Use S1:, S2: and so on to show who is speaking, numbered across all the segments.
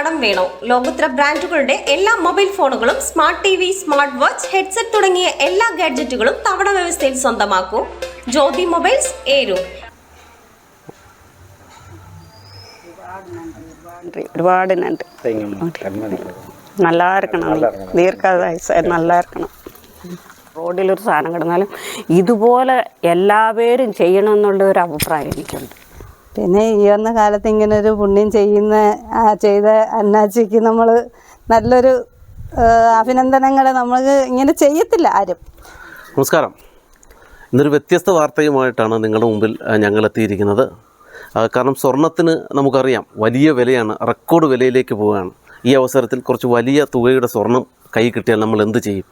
S1: കടം വേണോ? ലോകോത്തര ബ്രാൻഡുകളുടെ എല്ലാ മൊബൈൽ ഫോണുകളും smart T V smart watch headset തുടങ്ങിയ എല്ലാ ഗാഡ്ജറ്റുകളും തവണ വ്യവസ്ഥയിൽ സ്വന്തമാക്കൂ. ജ്യോതി മൊബൈൽസ് ഏരൂർ
S2: ഒരുപാട് നന്ദി நல்லா இருக்கணும் ദീർഘായുസ് நல்லா இருக்கணும் റോഡിലൊരു സാധനം കിടന്നാലും ഇതുപോലെ എല്ലാവരും ചെയ്യണമെന്നുള്ള ഒരു അഭിപ്രായം എനിക്കുണ്ട്.
S3: പിന്നെ ഈ വന്ന കാലത്ത് ഇങ്ങനെ ഒരു പുണ്യം ചെയ്യുന്ന ചെയ്ത അന്നാച്ചിക്ക് നമ്മൾ നല്ലൊരു അഭിനന്ദനങ്ങൾ നമ്മൾക്ക് ഇങ്ങനെ ചെയ്യത്തില്ല ആരും.
S4: നമസ്കാരം. ഇന്നൊരു വ്യത്യസ്ത വാർത്തയുമായിട്ടാണ് നിങ്ങളുടെ മുമ്പിൽ ഞങ്ങൾ എത്തിയിരിക്കുന്നത്. കാരണം സ്വർണത്തിന് നമുക്കറിയാം വലിയ വിലയാണ് റെക്കോർഡ് വിലയിലേക്ക് പോവുകയാണ്. ഈ അവസരത്തിൽ കുറച്ച് വലിയ തുകയുടെ സ്വർണം കൈ കിട്ടിയാൽ നമ്മൾ എന്ത് ചെയ്യും?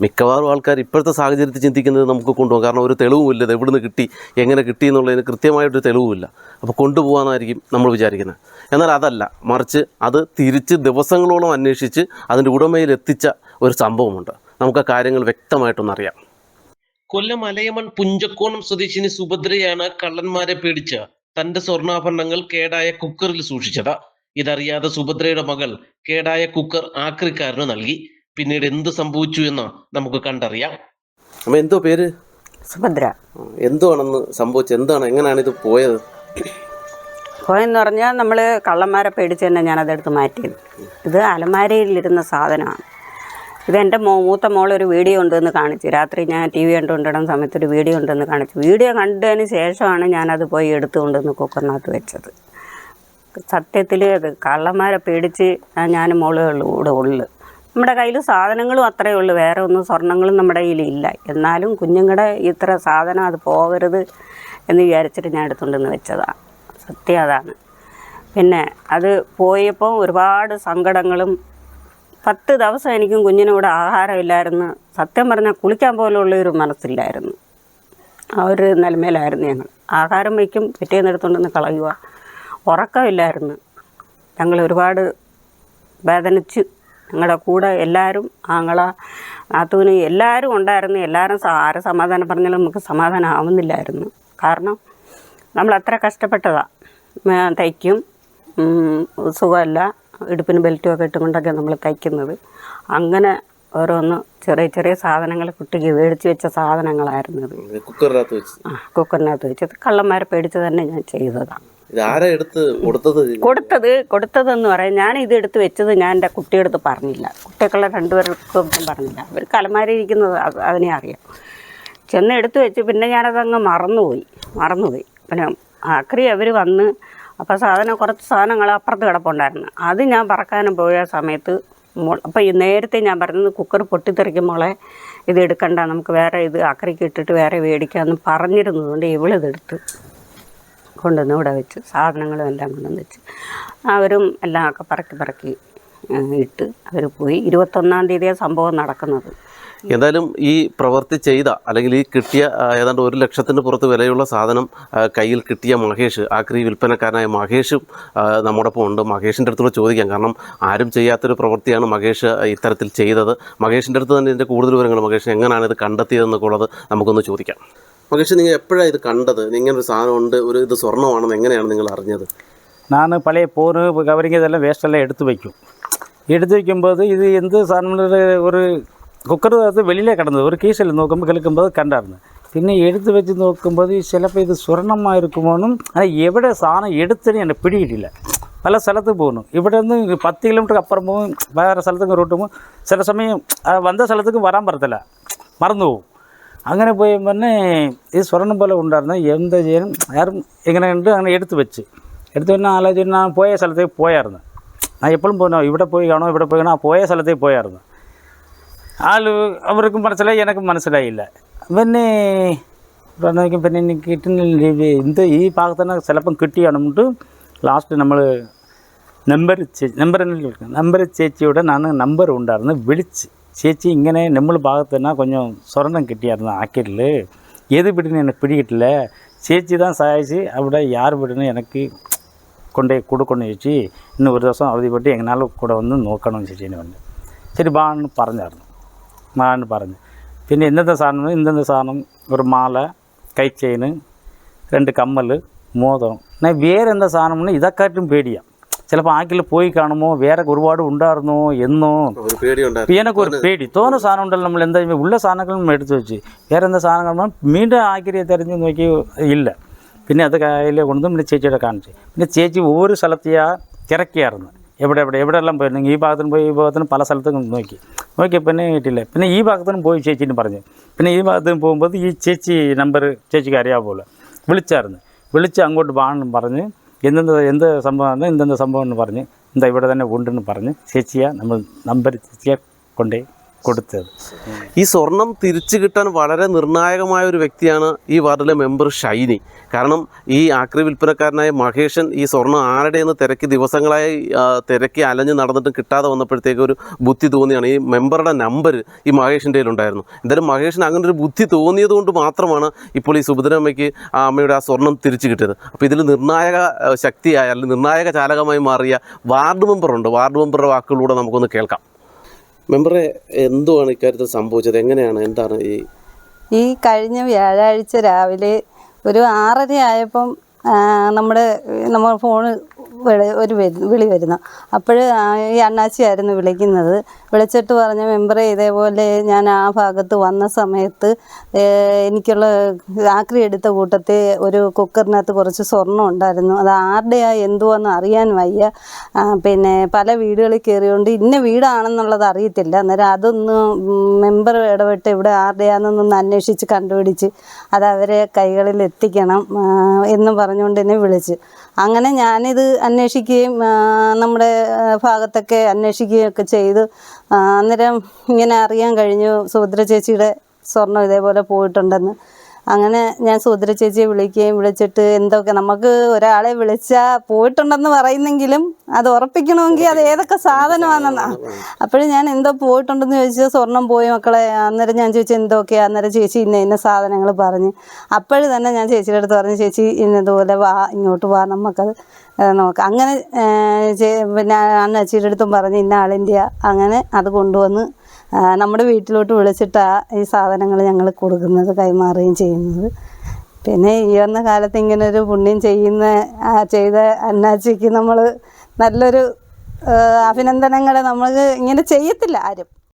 S4: മിക്കവാറും ആൾക്കാർ ഇപ്പോഴത്തെ സാഹചര്യത്തിൽ ചിന്തിക്കുന്നത് നമുക്ക് കൊണ്ടുപോകാം. കാരണം ഒരു തെളിവുമില്ല ഇത് എവിടുന്ന് കിട്ടി? എങ്ങനെ കിട്ടി എന്നുള്ളതിന് കൃത്യമായിട്ടൊരു തെളിവുമില്ല അപ്പോൾ കൊണ്ടുപോകാമെന്നായിരിക്കും നമ്മൾ വിചാരിക്കുന്നത്. എന്നാൽ അതല്ല. മറിച്ച് അത് തിരിച്ച് ദിവസങ്ങളോളം അന്വേഷിച്ച് അതിന്റെ ഉടമയിൽ എത്തിച്ച ഒരു സംഭവമുണ്ട്. നമുക്ക് ആ കാര്യങ്ങൾ വ്യക്തമായിട്ടൊന്നറിയാം കൊല്ലം അലയമൺ പുഞ്ചക്കോണം സ്വദേശിനി സുഭദ്രയാണ് കള്ളന്മാരെ പേടിച്ച് തന്റെ സ്വർണാഭരണങ്ങൾ കേടായ കുക്കറിൽ സൂക്ഷിച്ചത്. ഇതറിയാതെ സുഭദ്രയുടെ മകൾ കേടായ കുക്കർ ആക്രിക്കാരന് നൽകി. പിന്നീട് എന്ത് സംഭവിച്ചു എന്ന് നമുക്ക് കണ്ടറിയാം. അപ്പൊ എന്തോ പേര്?
S2: സുഭദ്ര.
S4: എന്തുവാണെന്ന് സംഭവിച്ചു എന്താണ് എങ്ങനെയാണ് ഇത് പോയത്?
S2: പോയെന്ന് പറഞ്ഞാൽ നമ്മൾ കള്ളന്മാരെ പേടിച്ച് തന്നെ ഞാനതെടുത്ത് മാറ്റിയത് ഇത് അലമാരയിലിരുന്ന സാധനമാണ്. ഇത് എന്റെ മോ മൂത്ത മോളൊരു വീഡിയോ ഉണ്ടെന്ന് കാണിച്ചു. രാത്രി ഞാൻ ടി വി കണ്ടുകൊണ്ടിടുന്ന സമയത്ത് ഒരു വീഡിയോ ഉണ്ടെന്ന് കാണിച്ചു. വീഡിയോ കണ്ടതിന് ശേഷമാണ് ഞാനത് പോയി എടുത്തുകൊണ്ടെന്ന് കുക്കറിനകത്ത് വെച്ചത്. സത്യത്തിൽ അത് കള്ളന്മാരെ പേടിച്ച് ഞാൻ മോളുകളിലൂടെ ഉള്ളു നമ്മുടെ കയ്യിൽ സാധനങ്ങളും അത്രയേ ഉള്ളൂ. വേറെ ഒന്നും സ്വർണങ്ങളും നമ്മുടെ കയ്യിൽ ഇല്ല. എന്നാലും കുഞ്ഞുങ്ങളുടെ ഇത്ര സാധനം അത് പോകരുത് എന്ന് വിചാരിച്ചിട്ട് ഞാൻ എടുത്തുകൊണ്ടെന്ന് വെച്ചതാണ് സത്യം അതാണ്. പിന്നെ അത് പോയപ്പോൾ ഒരുപാട് സങ്കടങ്ങളും പത്ത് ദിവസം എനിക്കും കുഞ്ഞിനോട് ആഹാരമില്ലായിരുന്നു സത്യം പറഞ്ഞാൽ കുളിക്കാൻ പോലുള്ള ഒരു മനസ്സില്ലായിരുന്നു. ആ ഒരു നിലമേലായിരുന്നു ഞങ്ങൾ. ആഹാരം വയ്ക്കും പിറ്റേന്ന് എടുത്തുകൊണ്ടെന്ന് കളയുക ഉറക്കമില്ലായിരുന്നു. ഞങ്ങൾ ഒരുപാട് വേദനിച്ച് ഞങ്ങളുടെ കൂടെ എല്ലാവരും ആങ്ങള നാത്തൂന് എല്ലാവരും ഉണ്ടായിരുന്നു. എല്ലാവരും ആരെ സമാധാനം പറഞ്ഞാലും നമുക്ക് സമാധാനം ആവുന്നില്ലായിരുന്നു. കാരണം നമ്മൾ അത്ര കഷ്ടപ്പെട്ടതാണ് തയ്ക്കും സുഖമല്ല. ഇടുപ്പിന് ബെൽറ്റും ഒക്കെ ഇട്ടുകൊണ്ടൊക്കെ നമ്മൾ തയ്ക്കുന്നത്. അങ്ങനെ ഓരോന്ന് ചെറിയ ചെറിയ സാധനങ്ങൾ കുട്ടിക്ക് മേടിച്ച് വെച്ച സാധനങ്ങളായിരുന്നു അത്.
S4: കുക്കറിനകത്ത് വെച്ച്.
S2: ആ കുക്കറിനകത്ത് വെച്ചത് കള്ളന്മാരെ പേടിച്ച് തന്നെ ഞാൻ ചെയ്തതാണ്
S4: കൊടുത്തത്?
S2: കൊടുത്തത് കൊടുത്തതെന്ന് പറയാം ഞാൻ ഇത് എടുത്ത് വെച്ചത് ഞാൻ എന്റെ കുട്ടിയെടുത്ത് പറഞ്ഞില്ല. കുട്ടികളെ രണ്ടുപേർക്കും പറഞ്ഞില്ല. അവർ കലമാരിയിരിക്കുന്നത് അത് അതിനെ അറിയാം. ചെന്ന് എടുത്തു വെച്ച് പിന്നെ ഞാനതങ്ങ് മറന്നുപോയി. മറന്നുപോയി. പിന്നെ ആക്രി അവർ വന്ന് അപ്പോൾ സാധനം കുറച്ച് സാധനങ്ങൾ അപ്പുറത്ത് കിടപ്പുണ്ടായിരുന്നു. അത് ഞാൻ പറക്കാനും പോയ സമയത്ത് അപ്പോൾ ഈ നേരത്തെ ഞാൻ പറഞ്ഞത് കുക്കർ പൊട്ടിത്തെറിക്കുമ്പോളെ ഇത് എടുക്കണ്ട നമുക്ക് വേറെ ഇത് ആക്രിക്ക് ഇട്ടിട്ട് വേറെ മേടിക്കാമെന്ന് പറഞ്ഞിരുന്നതുകൊണ്ട് ഇവളിതെടുത്ത്. കൊണ്ടുവന്ന് ഇവിടെ വെച്ചു സാധനങ്ങളും എല്ലാം കൊണ്ടുവന്ന് വെച്ച് അവരും എല്ലാം ഒക്കെ പറക്കി പറക്കി ഇട്ട് അവർ പോയി. ഇരുപത്തൊന്നാം തീയതിയാണ് സംഭവം നടക്കുന്നത്.
S4: എന്തായാലും ഈ പ്രവൃത്തി ചെയ്ത അല്ലെങ്കിൽ ഈ കിട്ടിയ ഏതാണ്ട് ഒരു ലക്ഷത്തിന് പുറത്ത് വിലയുള്ള സാധനം കയ്യിൽ കിട്ടിയ മഹേഷ് ആക്രി വിൽപ്പനക്കാരനായ മഹേഷും നമ്മോടൊപ്പം ഉണ്ട്. മഹേഷിന്റെ അടുത്തൂടെ ചോദിക്കാം. കാരണം ആരും ചെയ്യാത്തൊരു പ്രവൃത്തിയാണ് മഹേഷ് ഇത്തരത്തിൽ ചെയ്തത്. മഹേഷിന്റെ അടുത്ത് തന്നെ ഇതിന്റെ കൂടുതൽ വിവരങ്ങൾ മഹേഷ് എങ്ങനെയാണ് ഇത് കണ്ടെത്തിയതെന്നൊക്കെ ഉള്ളത് നമുക്കൊന്ന് ചോദിക്കാം. മഹേഷ് നിങ്ങൾ എപ്പോഴാണ് ഇത് കണ്ടത് ഇങ്ങനെ ഒരു സാധനം ഉണ്ട് ഒരു ഇത് സ്വർണ്ണമാണെന്ന് എങ്ങനെയാണ് നിങ്ങൾ അറിഞ്ഞത്
S5: நான் பழைய போர் கவரிங் இதெல்லாம் வேஸ்டெல்லாம் எடுத்து வைக்கும் எடுத்து வைக்கும்போது இது எந்த சாதனம் ஒரு കുക്കർ അത് വെളിയിലേ കിടന്നത് ഒരു കീശയിൽ നോക്കുമ്പോൾ കിളിക്കുമ്പോൾ കണ്ടായിരുന്നു പിന്നെ എടുത്ത് വെച്ച് നോക്കുമ്പോൾ ചിലപ്പോൾ ഇത് സ്വർണ്ണമായിരിക്കുമോന്നും അത് എവിടെ സാധനം എടുത്തതിന് എന്നെ പിടിയിട്ടില്ല പല സ്ഥലത്ത് പോകുന്നു ഇവിടെ നിന്ന് പത്ത് കിലോമീറ്റർ അപ്പുറം പോകും വേറെ സ്ഥലത്തേക്ക് റൂട്ട് പോകും ചില സമയം ആ വന്ന സ്ഥലത്തേക്ക് വരാൻ പറ്റത്തില്ല മറന്നു പോകും അങ്ങനെ പോയി പിന്നെ ഇത് സ്വർണം പോലെ ഉണ്ടായിരുന്നു എന്താ ചെയ്യാനും ആരും എങ്ങനെ ഉണ്ട് അങ്ങനെ എടുത്ത് വെച്ച് എടുത്ത് പിന്നെ ആലോചിച്ച് ഞാൻ പോയ സ്ഥലത്തേക്ക് പോയായിരുന്നു ഞാൻ എപ്പോഴും പോകണോ ഇവിടെ പോയി കാണോ ഇവിടെ പോയി കാണോ ആ പോയ സ്ഥലത്തേക്ക് പോയായിരുന്നു ആൾ അവർക്കും മനസ്സിലായി എനിക്കും മനസ്സിലായില്ല പിന്നെ പറഞ്ഞേക്കും പിന്നെ എനിക്ക് കിട്ടുന്നില്ല എന്ത് ഈ ഭാഗത്തന്നെ ചിലപ്പം കിട്ടിയാണെന്നിട്ട് ലാസ്റ്റ് നമ്മൾ നമ്പർ ചേച്ചി നമ്പർ നമ്പർ ചേച്ചിയുടെ ഞാൻ നമ്പർ ഉണ്ടായിരുന്നു വിളിച്ച് சேச்சி இங்கே நெம்மல் பார்த்துன்னா கொஞ்சம் சுரண்டம் கெட்டியாக இருந்தான் ஆக்கிடல எது பிடின்னு எனக்கு பிடிக்கல சேச்சி தான் சாய்ச்சி அப்படியே யார் பிடின்னு எனக்கு கொண்டே கூட கொண்டு வச்சு இன்னும் ஒரு தோசம் அவதிப்பட்டு எங்களால் கூட வந்து நோக்கணும் சேச்சின்னு வந்து சரி பான்னு பறஞ்சாருந்தோம் மான்னு பறஞ்சு. சாணம் இந்தெந்த சாணம் ஒரு மாலை கை മാല ரெண்டு கம்மல் மோதம் நான் வேறு எந்த വേറെന്താ இதை ഇതേക്കാട്ടും பேடியா? ചിലപ്പോൾ ആക്കിൽ പോയി കാണുമോ? വേറെ ഒരുപാട് ഉണ്ടായിരുന്നോ എന്നോ? എനിക്ക് ഒരു പേടി. തോന്നുന്ന സാധനം ഉണ്ടല്ലോ നമ്മൾ എന്താ ഉള്ള സാധനങ്ങൾ നമ്മൾ എടുത്തു വെച്ച്. വേറെ എന്താ സാധനങ്ങൾ വീണ്ടും ആക്കിരിയെ തെരഞ്ഞു നോക്കി ഇല്ല. പിന്നെ അത് കയ്യിൽ കൊണ്ടു പിന്നെ ചേച്ചിയുടെ കാണിച്ച്. പിന്നെ ചേച്ചി ഒരു സ്ഥലത്തെയാ തിരക്കിയായിരുന്നു. എവിടെ എവിടെ എവിടെയെല്ലാം പോയിരുന്നു ഈ ഭാഗത്തിന് പോയി ഈ ഭാഗത്തിന് പല സ്ഥലത്തും നോക്കി. നോക്കി പിന്നെ കിട്ടില്ല. പിന്നെ ഈ ഭാഗത്തിനും പോയി ചേച്ചിന് പറഞ്ഞു. പിന്നെ ഈ ഭാഗത്തിന് പോകുമ്പോൾ ഈ ചേച്ചി നമ്പർ ചേച്ചിക്ക് അറിയാമല്ലോ വിളിച്ചായിരുന്നു. വിളിച്ച് അങ്ങോട്ട് വാണെന്നും പറഞ്ഞ് എന്തെന്ത് എന്ത് സംഭവമാണ് എന്തെന്ത് സംഭവം എന്ന് പറഞ്ഞ് എന്താ ഇവിടെ തന്നെ ഉണ്ടെന്ന് പറഞ്ഞ് ചേച്ചിയാ നമ്മൾ നമ്പർ ചേച്ചിയെ കൊണ്ടേ കൊടുത്തത്.
S4: ഈ സ്വർണം തിരിച്ചു കിട്ടാൻ വളരെ നിർണായകമായ ഒരു വ്യക്തിയാണ് ഈ വാർഡിലെ മെമ്പർ ഷൈനി. കാരണം ഈ ആക്രി വിൽപ്പനക്കാരനായ മഹേഷൻ ഈ സ്വർണം ആരുടെയെന്ന് തിരക്കി ദിവസങ്ങളായി തിരക്കി അലഞ്ഞ് നടന്നിട്ടും കിട്ടാതെ വന്നപ്പോഴത്തേക്ക് ഒരു ബുദ്ധി തോന്നിയാണ്. ഈ മെമ്പറുടെ നമ്പർ ഈ മഹേഷിന്റെ ഉണ്ടായിരുന്നു എന്തായാലും മഹേഷിന് അങ്ങനെ ഒരു ബുദ്ധി തോന്നിയതുകൊണ്ട് മാത്രമാണ് ഇപ്പോൾ ഈ സുഭദ്രമ്മയ്ക്ക് ആ അമ്മയുടെ ആ സ്വർണം തിരിച്ചു കിട്ടിയത്. അപ്പോൾ ഇതിൽ നിർണായക ശക്തിയായ അല്ലെങ്കിൽ നിർണായക ചാലകമായി മാറിയ വാർഡ് മെമ്പറുണ്ട്. വാർഡ് മെമ്പറുടെ വാക്കുകളിലൂടെ നമുക്കൊന്ന് കേൾക്കാം. മെമ്പറെ എന്തുവാണ് ഇക്കാര്യത്തിൽ സംഭവിച്ചത്? എങ്ങനെയാണ്? എന്താണ് ഈ
S3: ഈ കഴിഞ്ഞ വ്യാഴാഴ്ച രാവിലെ ഒരു ആറര ആയപ്പം നമ്മുടെ നമ്മൾ ഫോണ് ഒരു വിളി വരുന്നു. അപ്പോൾ ഈ അണ്ണാച്ചിയായിരുന്നു വിളിക്കുന്നത്. വിളിച്ചിട്ട് പറഞ്ഞ മെമ്പറെ ഇതേപോലെ ഞാൻ ആ ഭാഗത്ത് വന്ന സമയത്ത് എനിക്കുള്ള ആക്രി എടുത്ത കൂട്ടത്തിൽ ഒരു കുക്കറിനകത്ത് കുറച്ച് സ്വർണം ഉണ്ടായിരുന്നു. അത് ആരുടെയാ എന്തുവാന്ന് അറിയാൻ വയ്യ. പിന്നെ പല വീടുകളിൽ കയറിയോണ്ട് ഇന്ന വീടാണെന്നുള്ളത് അറിയത്തില്ല. അന്നേരം അതൊന്ന് മെമ്പർ ഇടപെട്ട് ഇവിടെ ആരുടെയാണെന്നൊന്ന് അന്വേഷിച്ച് കണ്ടുപിടിച്ച് അത് അവരെ കൈകളിൽ എത്തിക്കണം എന്ന് പറഞ്ഞുകൊണ്ട് എന്നെ വിളിച്ച്. അങ്ങനെ ഞാനിത് അന്വേഷിക്കുകയും നമ്മുടെ ഭാഗത്തൊക്കെ അന്വേഷിക്കുകയും ഒക്കെ ചെയ്തു. അന്നേരം ഇങ്ങനെ അറിയാൻ കഴിഞ്ഞു സുഭദ്ര ചേച്ചിയുടെ സ്വർണം ഇതേപോലെ പോയിട്ടുണ്ടെന്ന്. അങ്ങനെ ഞാൻ സുഭദ്ര ചേച്ചിയെ വിളിക്കുകയും വിളിച്ചിട്ട് എന്തൊക്കെ നമുക്ക് ഒരാളെ വിളിച്ചാൽ പോയിട്ടുണ്ടെന്ന് പറയുന്നെങ്കിലും അത് ഉറപ്പിക്കണമെങ്കിൽ അത് ഏതൊക്കെ സാധനമാണെന്നാ. അപ്പോഴും ഞാൻ എന്തോ പോയിട്ടുണ്ടെന്ന് ചോദിച്ചാൽ സ്വർണം പോയി മക്കളെ. അന്നേരം ഞാൻ ചോദിച്ചു എന്തൊക്കെയാ? അന്നേരം ചേച്ചി ഇന്ന ഇന്ന സാധനങ്ങൾ പറഞ്ഞ്. അപ്പോഴും തന്നെ ഞാൻ ചേച്ചിയുടെ അടുത്ത് പറഞ്ഞു ചേച്ചി ഇന്നതുപോലെ വാ ഇങ്ങോട്ട് വാ നമുക്കത് നോക്കാം അങ്ങനെ പിന്നെ അണ്ണച്ചിയുടെ അടുത്തും പറഞ്ഞ് ഇന്ന ആളിന്റെ അങ്ങനെ അത് കൊണ്ടുവന്ന് നമ്മുടെ വീട്ടിലോട്ട് വിളിച്ചിട്ടാണ് ഈ സാധനങ്ങൾ ഞങ്ങൾ കൊടുക്കുന്നത് കൈമാറുകയും ചെയ്യുന്നത്. പിന്നെ ഈ വന്ന കാലത്ത് ഇങ്ങനെ ഒരു പുണ്യം ചെയ്യുന്ന ചെയ്ത അന്നാച്ചിക്ക് നമ്മൾ നല്ലൊരു അഭിനന്ദനങ്ങൾ നമ്മൾ ഇങ്ങനെ ചെയ്യത്തില്ല ആരും.